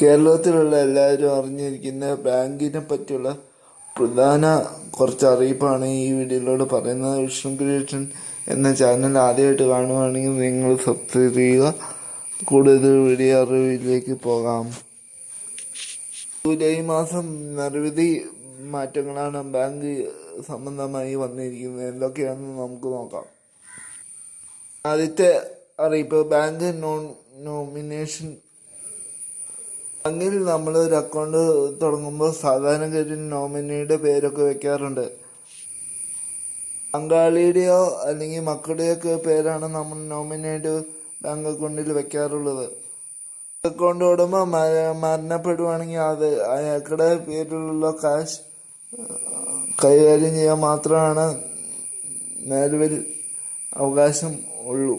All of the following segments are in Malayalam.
കേരളത്തിലുള്ള എല്ലാവരും അറിഞ്ഞിരിക്കുന്ന ബാങ്കിനെ പറ്റിയുള്ള പ്രധാന കുറച്ച് അറിയിപ്പാണ് ഈ വീഡിയോയിലൂടെ പറയുന്നത്. വിഷ്ണു ക്രിയേഷൻ എന്ന ചാനൽ ആദ്യമായിട്ട് കാണുവാണെങ്കിൽ നിങ്ങൾ സബ്സ്ക്രൈബ് ചെയ്യുക. കൂടുതൽ വീഡിയോ അറിവിലേക്ക് പോകാം. ജൂലൈ മാസം നിരവധി മാറ്റങ്ങളാണ് ബാങ്ക് സംബന്ധമായി വന്നിരിക്കുന്നത്. എന്തൊക്കെയാണെന്ന് നമുക്ക് നോക്കാം. ആദ്യത്തെ അറിയിപ്പ് ബാങ്ക് നോൺ നോമിനേഷൻ ബാങ്കിൽ നമ്മൾ ഒരു അക്കൗണ്ട് തുടങ്ങുമ്പോൾ സാധാരണഗതിയിൽ നോമിനിയുടെ പേരൊക്കെ വെക്കാറുണ്ട്. പങ്കാളിയുടെയോ അല്ലെങ്കിൽ മക്കളുടെയോ ഒക്കെ പേരാണ് നമ്മൾ നോമിനേറ്റ് ബാങ്ക് അക്കൗണ്ടിൽ വെക്കാറുള്ളത്. അക്കൗണ്ട് ഉടമ മര- മരണപ്പെടുവാണെങ്കിൽ അത് അയാളുടെ പേരിലുള്ള കാശ് കൈകാര്യം ചെയ്യാൻ മാത്രമാണ് നിലവിൽ അവകാശം ഉള്ളൂ.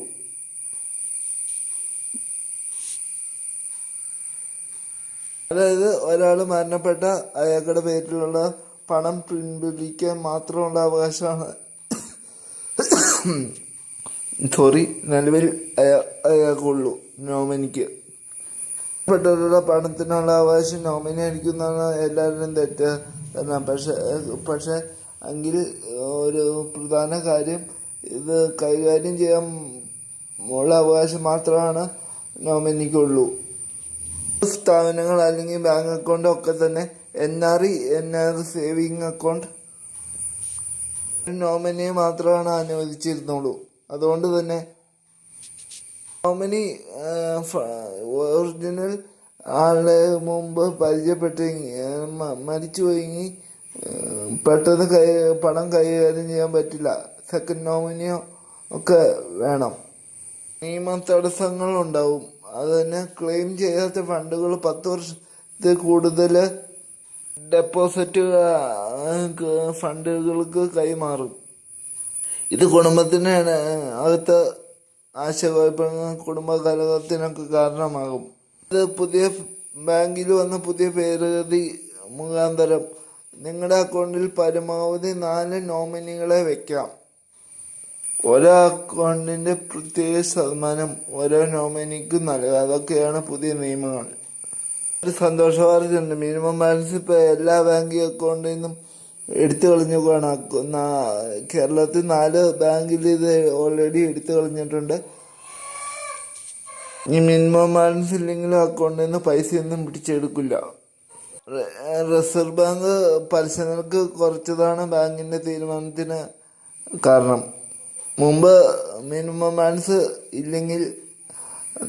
അതായത് ഒരാൾ മരണപ്പെട്ട അയാളുടെ പേരിലുള്ള പണം പിൻവലിക്കാൻ മാത്രമുള്ള അവകാശമാണ്. സോറി നിലവിൽ അയാ അയാൾക്കുള്ളൂ നോമിനിക്ക്. പെട്ടവരുടെ പണത്തിനുള്ള അവകാശം നോമിനി അടിക്കുന്നതാണ് എല്ലാവരുടെയും തെറ്റ് തന്നെ പക്ഷെ പക്ഷെ എങ്കിൽ ഒരു പ്രധാന കാര്യം ഇത് കൈകാര്യം ചെയ്യാൻ ഉള്ള അവകാശം മാത്രമാണ് നോമിനിക്കുള്ളൂ. സ്ഥാപനങ്ങൾ അല്ലെങ്കിൽ ബാങ്ക് അക്കൗണ്ട് ഒക്കെ തന്നെ N R E N R saving account nominee മാത്രമാണ് അനുവദിച്ചിരുന്നുള്ളൂ. അതുകൊണ്ട് തന്നെ നോമിനി ഒറിജിനൽ ആളെ മുമ്പ് പരിചയപ്പെട്ട് മരിച്ചു പോയി പെട്ടെന്ന് കൈ പണം കൈകാര്യം ചെയ്യാൻ പറ്റില്ല. സെക്കൻഡ് നോമിനിയോ ഒക്കെ വേണം. നിയമ തടസ്സങ്ങൾ ഉണ്ടാവും. അത് തന്നെ ക്ലെയിം ചെയ്യാത്ത ഫണ്ടുകൾ പത്ത് വർഷത്തിൽ കൂടുതൽ ഡെപ്പോസിറ്റ് ഫണ്ടുകൾക്ക് കൈമാറും. ഇത് കുടുംബത്തിന് അകത്ത് ആശയക്കുഴപ്പങ്ങൾ കുടുംബ കലഹത്തിനൊക്കെ കാരണമാകും. ഇത് പുതിയ ബാങ്കിൽ വന്ന പുതിയ ഭേദഗതി മുഖാന്തരം നിങ്ങളുടെ അക്കൗണ്ടിൽ പരമാവധി നാല് നോമിനികളെ വെക്കാം. ഓരോ അക്കൗണ്ടിന്റെ പ്രത്യേക ശതമാനം ഓരോ നോമിനിക്ക് നൽകുക അതൊക്കെയാണ് പുതിയ നിയമങ്ങൾ. ഒരു സന്തോഷ മിനിമം ബാലൻസ് ഇപ്പോൾ എല്ലാ ബാങ്ക് അക്കൗണ്ടിൽ നിന്നും എടുത്തു നാ- കേരളത്തിൽ നാല് ബാങ്കിൽ ഇത് ഓൾറെഡി എടുത്തു കളഞ്ഞിട്ടുണ്ട്. ഈ മിനിമം ബാലൻസ് ഇല്ലെങ്കിലും അക്കൗണ്ടിൽ നിന്ന് പൈസയൊന്നും പിടിച്ചെടുക്കില്ല. റിസർവ് ബാങ്ക് പലിശ നിരക്ക് കുറച്ചതാണ് ബാങ്കിന്റെ തീരുമാനത്തിന് കാരണം. മുമ്പ് മിനിമം ബാലൻസ് ഇല്ലെങ്കിൽ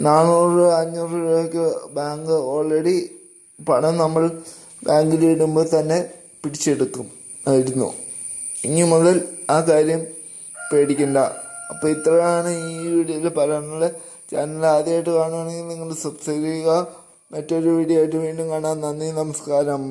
നാനൂറ് അഞ്ഞൂറ് രൂപയ്ക്ക് ബാങ്ക് ഓൾറെഡി പണം നമ്മൾ ബാങ്കിൽ ഇടുമ്പോൾ തന്നെ പിടിച്ചെടുക്കും ആയിരുന്നു. ഇനി മുതൽ ആ കാര്യം പേടിക്കണ്ട. അപ്പോൾ ഇത്രയാണ് ഈ വീഡിയോയിൽ പറയാനുള്ളത് ചാനൽ ആദ്യമായിട്ട് കാണുകയാണെങ്കിൽ നിങ്ങൾ സബ്സ്ക്രൈബ് ചെയ്യുക. മറ്റൊരു വീഡിയോ ആയിട്ട് വീണ്ടും കാണാം. നന്ദി നമസ്കാരം.